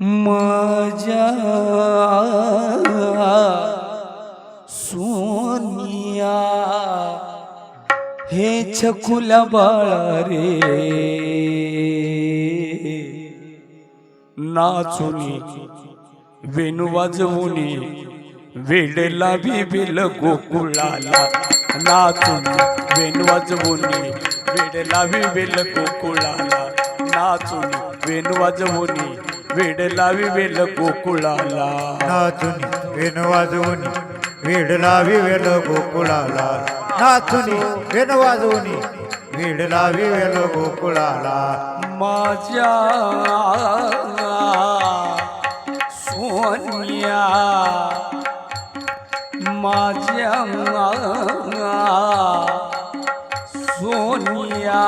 माझ्या सोनिया हे छकुल्या बाळा रे. नाचुनी वेणू वाजवुनी वेडला बिबिल गोकुळाला. नाचुनी वेणू वाजवुनी वेडला बिबिल बेल गोकुळाला. नाचून वेणू वाजवुनी वेड लावी बेल गोकुळाला. नाचुनी वेण वाजवून वेड लावी वेल गोकुळाला. नाचुनी वेण वाजवून वेड लावी वेल गोकुळाला. माझ्या सोनिया माझ्या सोनिया.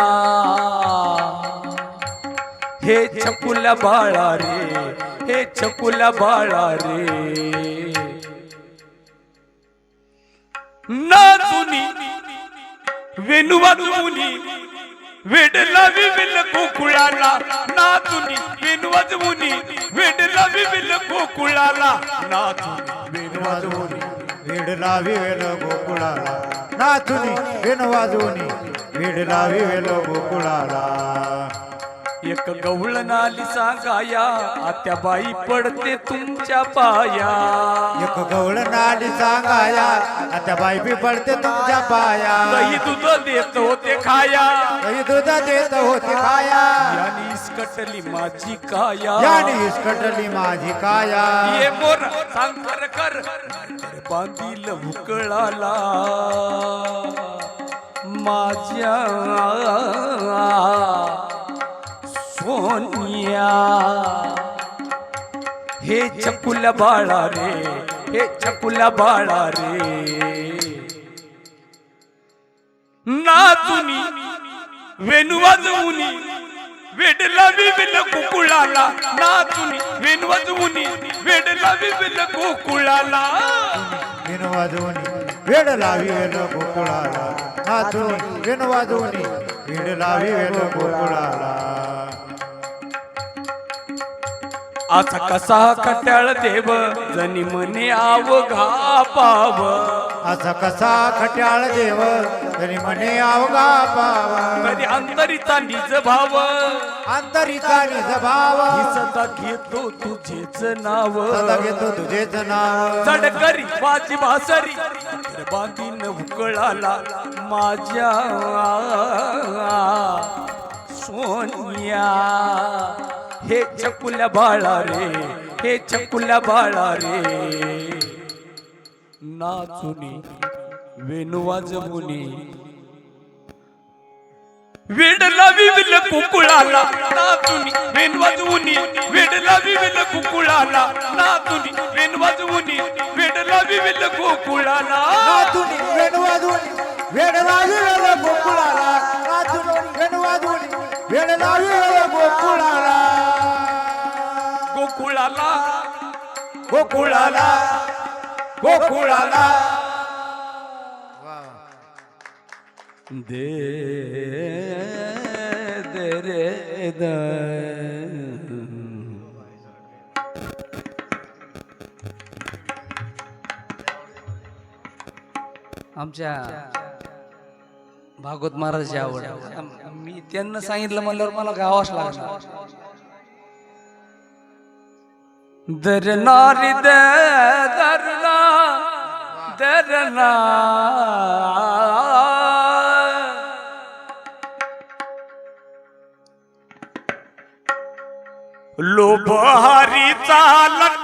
हे छकुल्या बाळा रे हे छकुल्या बाळा रे. नाचुनी वेणू वाजवुनी वेड लावी विल गोकुळाला. नाचुनी वेणू वाजवुनी वेडला लावी विल गोकुळाला. नाचुनी वेणू वाजवुनी वेड लावी गोकुळाला. नाचुनी वेण वाजवून वेडला लावी गोकुळाला. एक गवळ नाली सांगाया आत्याबाई पडते तुमच्या पाया. एक गवळ नाडी सांगाया आता बाई बी पडते तुमच्या पाया. दही दूध देत होते खाया. काही दूध देत होते खाया. यानी इसकटली माझी काया. याने इसकटली माझी काया. ये मोर सांग कर कर बांधील उकळाला. माझ्या सोनिया हे चकुल बाळा रे हे चकुल बाळा रे। नाचुनी वेणुवाजवुनी वेडला विविल गोकुळाला नाचुनी वेणू वाजवुनी वेडला विविल गोकुळाला वेण वाजवून वेड लावी वेल गोकुळाला नाचून वेण वेड लावी वेल गोकुळाला असा कसा कट्याळ देव? जनी म्हणे आवघा पाव. असा कसा खट्याळ देव? तरी म्हणे अवघा पाव. कधी अंतरिता निज भाव. अंतरिता निज भाव. सदा घेतो तुझेच नाव. सदा घेतो तुझेच नाव. चढकरी माझी भासरी बांधीन उकळाला माझ्या. सोनिया. हे चकुल्या बाळा रे हे चकुल्या बाळा रे. नाचुनी वेणुवाज मुनी वेडला विविल कुकुळाला नाचुनी वेण वाजवुनी. वेडला विविल कुकुळाला नाचुनी वेण वाजवुनी. वेडला विविल कुकुळाला. नाचुनी वेण वाजवून. वेड लावी वेल गोकुळाला नाचून वेण वाजवून. वेड लावी गोकुळाला गोकुळाला गोकुळाला. दे दे रे द. आमच्या भागवत महाराजाची आवड. मी त्यांना सांगितलं म्हणल्यावर मला गावाच लागला ਦਰਨਾਰੀ ਦੇ ਦਰਨਾ ਦਰਨਾ ਲੋਭਹਾਰੀ ਚਾਲਕ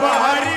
বাহারি